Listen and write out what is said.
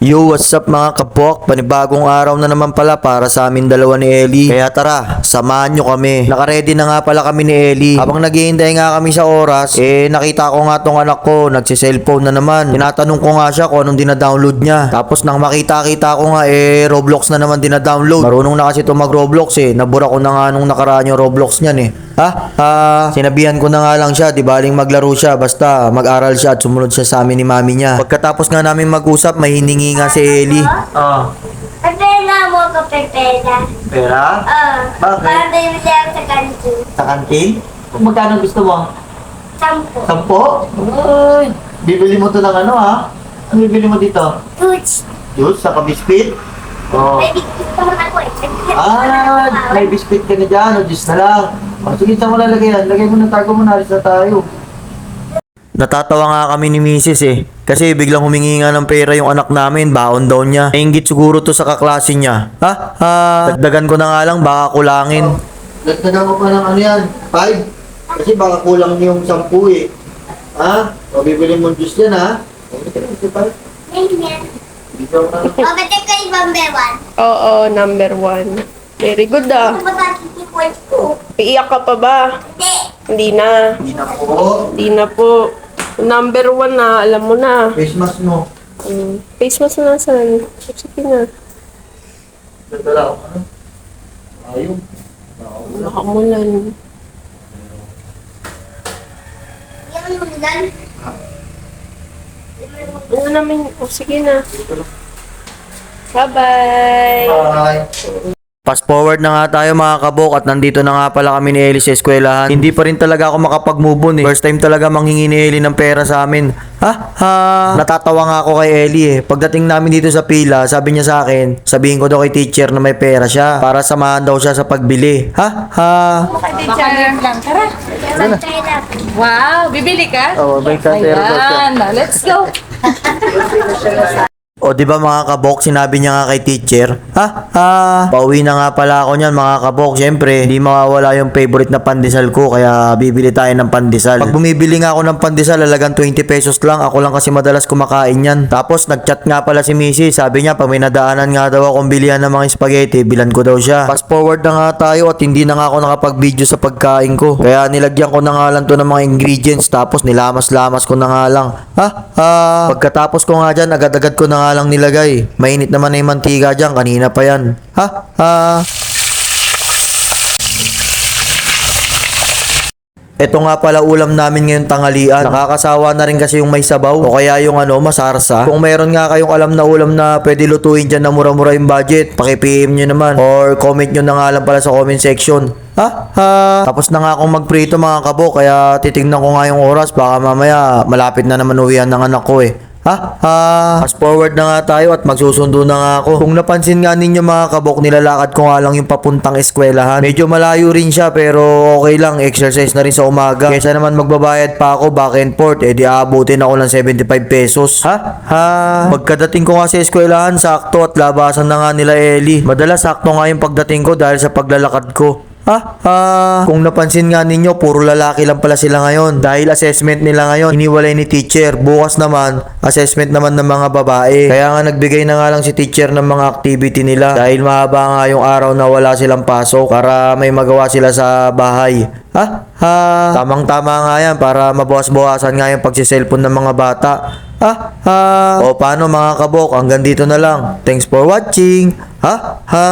Yo, what's up mga kapok? Panibagong araw na naman pala para sa amin dalawa ni Ellie. Kaya tara, samahan nyo kami. Nakaredy na nga pala kami ni Ellie. Habang naghihintay nga kami sa oras, eh nakita ko nga tong anak ko, nagsiselfone na naman. Tinatanong ko nga siya kung anong dinadownload niya. Tapos nang makita-kita ko nga, eh Roblox na naman dinadownload. Marunong na kasi ito mag-Roblox eh. Nabura ko na nga nung nakaraan yung Roblox niyan eh. Ha? Ah, sinabihan ko na nga lang siya, di baling maglaro siya, basta mag-aral siya at sumunod siya sa amin ni mami niya. Pagkatapos nga namin mag-usap, may hiningi nga si Ellie. Oh, Pepela mo ko, Pepela. pera? Oo. Bakit? Para bibili ako sa kantin. Sa kantin? Kung magkano gusto mo? Sampo. Sampo? Ay, bibili mo to ng ano ha? Ano bibili mo dito? Goods. Juice, saka biscuit? Oh. Baby, gusto mo na ako eh. Ah, may biscuit ka na dyan, o juice na lang. O, sige, saan mo lalagay yan? Lagay mo na, tago mo na, alis na tayo. Natatawa nga kami ni Mrs. eh. Kasi biglang humingi nga ng pera yung anak namin, baon daw niya. Nainggit siguro to sa kaklase niya. Ha? Ha? Dagdagan ko na nga lang, baka kulangin. Dagdagan ko pa ng ano yan? Five? Kasi baka kulang yung sampu eh. Ha? O, bibili mo juice yan ha? Ganyan. O, ba't kayo bambewan? Oo, number one. Very good ah. Ano ba nakikipon ko? Iiyak ka pa ba? Hindi. Hindi na. Hindi na po. Hindi na po. Number one na, alam mo na. Christmas mo. Um, face mask na saan? Sige na. Nagdala ako ano? Ayaw. Nakamulan. Yan mo lang. Ano namin? Oh, sige na. Bye-bye. Bye. Fast forward na nga tayo mga kabok at nandito na nga pala kami ni Ellie sa eskwelahan. Hindi pa rin talaga ako makapag-move on eh. First time talaga manghingi ni Ellie ng pera sa amin. Ha? Ha? Natatawa nga ako kay Ellie eh. Pagdating namin dito sa pila, sabi niya sa akin, sabihin ko daw kay teacher na may pera siya para samahan daw siya sa pagbili. Ha? Ha? Teacher. lang. Tara. Wow, bibili ka? Oh, may Ayan, let's go. O di ba mga kabok, sinabi niya nga kay teacher, ha? Ha? Pauwi na nga pala ako niyan mga kabok. Siyempre, hindi mawawala yung favorite na pandesal ko kaya bibili tayo ng pandesal. Pag bumibili nga ako ng pandesal, lalagang 20 pesos lang. Ako lang kasi madalas kumakain yan. Tapos nagchat nga pala si Missy. Sabi niya, pag may nadaanan nga daw akong bilihan ng mga spaghetti, bilan ko daw siya. Fast forward na nga tayo at hindi na nga ako nakapag-video sa pagkain ko. Kaya nilagyan ko na nga lang to ng mga ingredients tapos nilamas-lamas ko na nga lang. Ha? Ha? Pagkatapos ko nga dyan, agad-agad ko na nga lang nilagay. Mainit naman na yung mantika dyan, kanina pa yan. Ha? Ha? Ito nga pala ulam namin ngayong tanghalian. Nakakasawa na rin kasi yung may sabaw o kaya yung ano, masarsa. Kung meron nga kayong alam na ulam na pwede lutuin dyan na mura-mura yung budget, paki-PM nyo naman. Or comment nyo na nga lang pala sa comment section. Ha? Ha? Tapos na nga akong magprito mga kabo, kaya titignan ko nga yung oras. Baka mamaya malapit na naman uwihan ng anak ko eh. Ha? Ha? Fast forward na nga tayo at magsusundo na nga ako. Kung napansin nga ninyo mga kabok, nilalakad ko nga lang yung papuntang eskwelahan. Medyo malayo rin siya pero okay lang, exercise na rin sa umaga. Kesa naman magbabayad pa ako back and forth, eh di aabutin ako ng 75 pesos. Ha? Ha? Pagkadating ko nga sa eskwelahan, sakto at labasan na nga nila Ellie. Madalas sakto nga yung pagdating ko dahil sa paglalakad ko. Ah, ah, kung napansin nga ninyo, puro lalaki lang pala sila ngayon. Dahil assessment nila ngayon, iniwalay ni teacher. Bukas naman, assessment naman ng mga babae. Kaya nga nagbigay na nga lang si teacher ng mga activity nila. Dahil mahaba nga yung araw na wala silang pasok para may magawa sila sa bahay. Ha? Ha? Tamang-tama nga yan para mabawas-bawasan nga yung pagsiselfon ng mga bata. Ha? Ha? O paano mga kabok? Hanggang dito na lang. Thanks for watching. Ha? Ha?